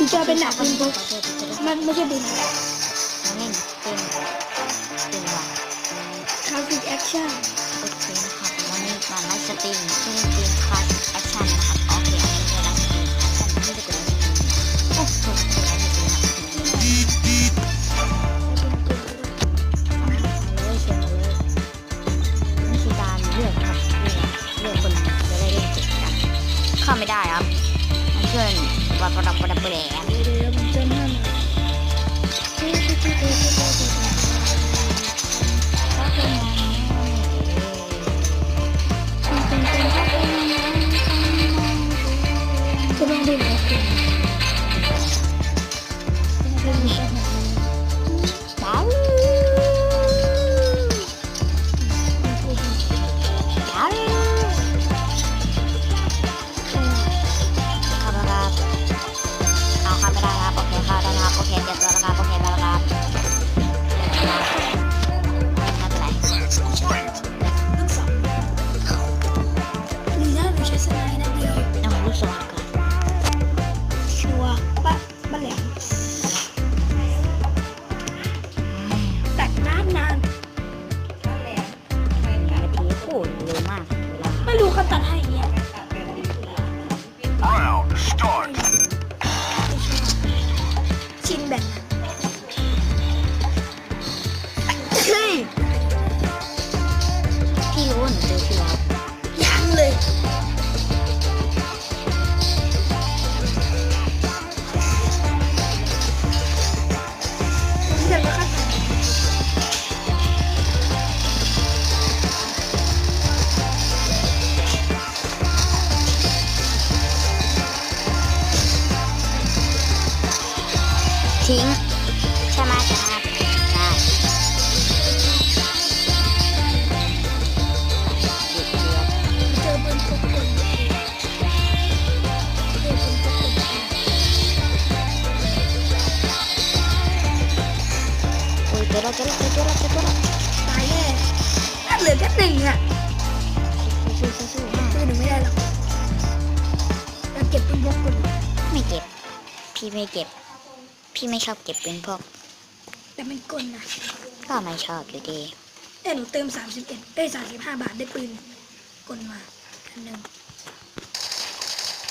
ถึงจะเป็นหนักเป็นบุ๊กขอโทษขอโทษมันไม่ใช่บินน้องเล่นเป็นเป็นว่ะคาฟิกแอคชั่นโอเคนะครับวันนี้มาไลฟ์สตรีมที่เล่นเกมคลาสแอคชั่นนะครับโอเคอันนี้เป็นไลฟ์สตรีมแอคชั่นไม่ได้กดไลฟ์สตรีมโอ้โหเป็นไลฟ์สตรีมครับเอาเลยเชิญมาเลยนี่คือการเลือกครับเลือกเลือกคนจะได้เล่นเกมกันเข้าไม่ได้ครับ เกินวัดประดับประดับแหลม คนตัดให้ ทิ้ง ใช่ไหมครับเดียวเจอเป็นทุกคนเจอเป็นทุกคนโอ้ยเจอแล้วเจอแล้วเจอแล้วเจอแล้วตายแน่ถ้าเหลือแค่หนึ่งอะสู้สู้สู้คือหนูไม่ได้หรอกเราเก็บเป็นพวกคนไม่เก็บ พี่ไม่เก็บ พี่ไม่ชอบเก็บเป็นพวก แต่มันกลนะก็ไม่ชอบอยู่ดีแต่หนูเติม31ได้35บาทได้ปืนกลมาอันหนึ่ง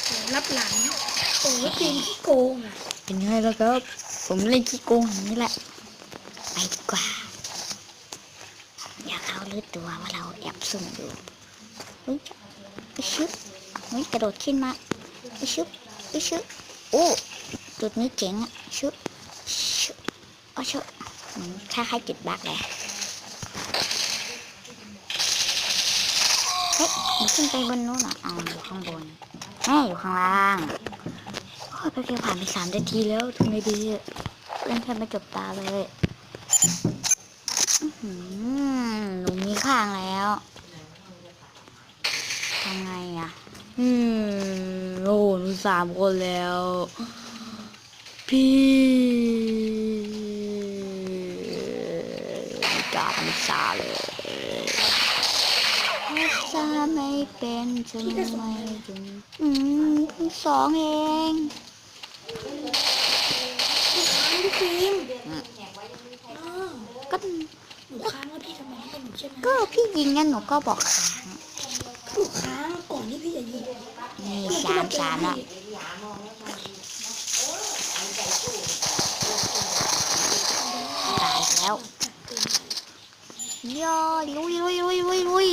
โอ้รับหลังโอ้ยปืนที่โกงอะเป็นไงล่ะครับ ผมเล่นขี้โกงอย่างนี้แหละ ไปดีกว่า อยากเขารู้ตัวว่าเราแอบซุ่มอยู่เฮ้ยอิชึบเฮ้ยกระโดดขึ้นมาอิชึบอิชึบโอ้ จุดนี้เจ๋งอะชึบชึบอ้อชึบเหมือนคล้ายๆจุดบักเลยเฮ้ยมันขึ้นไปบนนู้นอะอ๋ออยู่ข้างบนแม่อยู่ข้างล่างโอ้ยไปเพียงผ่านไปสามนาทีแล้วทำไงดีเล่นแค่ไม่จบตาเลยอื้อหือหนูมีข้างแล้วทำไงอะ อืมโอ้หนูสามคนแล้ว พี่ไม่กล้าทำซาเลยซาไม่เป็นทำไมถึงอืมเพิ่งสองเองค้างพี่ฟิล์มอืมอ้าวก็หนูค้างแล้วพี่ทำไมให้หนูใช่ไหมก็พี่ยิงงั้นหนูก็บอกค้างหนูค้างก่อนที่พี่จะยิงนี่สามสามแล้วตาย แล้วย่อลุยลุยลุยลุยลุย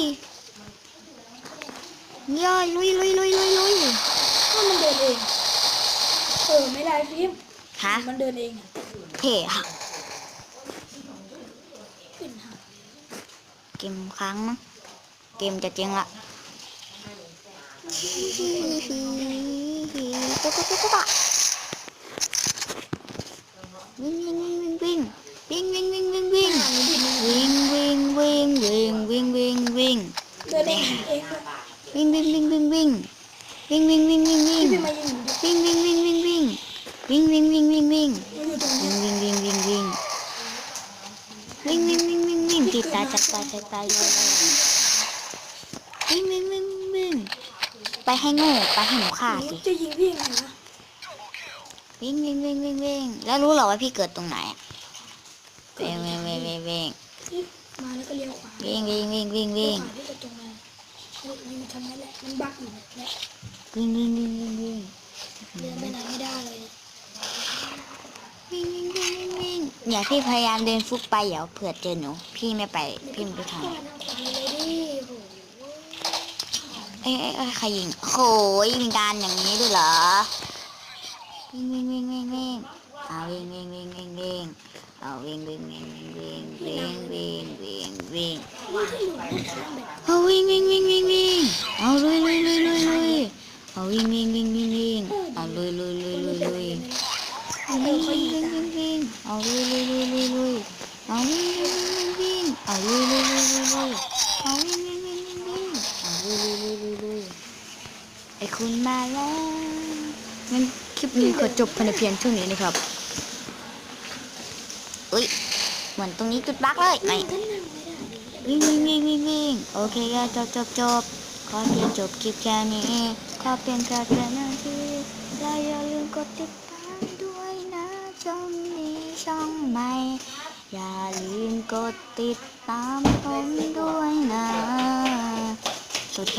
ย่อลุยลุยลุยลุยลุยถ้ามันเดินเอง เออไม่ได้ฟิล์มฮะมันเดินเองอะเท่อะขึ้นหาเกมค้างมั้งเกมจะเจ๊งละตุ๊กตุ๊กตุ๊กตุ๊กวิ่งวิ่งวิ่งวิ่ง วิ่งวิ่งวิ่งวิ่งวิ่งวิ่งวิ่งวิ่งวิ่งวิ่งวิ่งวิ่งเดินเองเองด้วยวิ่งวิ่งวิ่งวิ่งวิ่งวิ่งวิ่งวิ่งวิ่งวิ่งพี่ฟิล์มมายิงหนูดิวิ่งวิ่งวิ่งวิ่งวิ่งวิ่งวิ่งวิ่งวิ่งวิ่งหนูอยู่งวิ่งวิ่งวิ่งวิ่งวิ่งวิ่งวิ่งวิ่งวิ่งวิ่งตีตาจัดตาจัดตายเลยวิ่งวิ่งวิ่งวิ่งไปให้โง่ไปให้หนูฆ่าสิจะยิงพี่ยังไงวะวิ่งวิ่งวิ่งวิ่งวิ่งแล้วรู้เหรอว่าพี่เกิดตรงไหนอะวิ่งวิ่งวิ่งวิ่งวิ่ง มาแล้วก็เลี้ยวขวาวิ่งวิ่งวิ่งวิ่งวิ่งเลี้ยวขวาที่จะตรงมามันทำนั่นแหละมันบักอยู่เนี่ยวิ่งวิ่งวิ่งวิ่งวิ่งเดินไปไหนไม่ได้เลยวิ่งวิ่งวิ่งวิ่งวิ่งอย่าพี่พยายามเดินฟุกไปเดี๋ยวเผื่อเจอหนูพี่ไม่ไปพี่ไม่ไปทางขวาทางขวาเลยดิโอ้โหเอ้ยเอ้ยเอ้ยใครยิงโหยมีการอย่างนี้ด้วยเหรอวิ่งวิ่งวิ่งวิ่งวิ่งเอาวิ่งวิ่งวิ่งวิ่งวิ่ง เอาวิ่งวิ่งวิ่งวิ่งวิ่งวิ่งวิ่งวิ่งเอาวิ่งวิ่งวิ่งวิ่งวิ่งเอาลุยลุยลุยลุยลุยเอาวิ่งวิ่งวิ่งวิ่งวิ่งเอาลุยลุยลุยลุยลุยเอาวิ่งวิ่งวิ่งวิ่งเอาลุยลุยลุยลุยลุยเอาวิ่งวิ่งวิ่งวิ่งเอาลุยลุยลุยลุยลุยเอาวิ่งวิ่งวิ่งวิ่งวิ่งเอาลุยลุยลุยลุยลุยไอคุณมาแล้วงั้นคลิปนี้ขอจบภายในเพียงเท่านี้นะครับ อุ้ยเหมือนตรงนี้จุดบั๊กเลยไม่ท่านนั่งไม่ได้วิ่งวิ่งวิ่งวิ่งวิ่งโอเคก็จบจบจบขอเพียงจบคลิปแค่นี้ขอเพียงแค่เพียงนาทีแล้วอย่าลืมกดติดตามด้วยนะช่องนี้ช่องใหม่ อย่าลืมกดติดตามผมด้วยนะสุดท้าย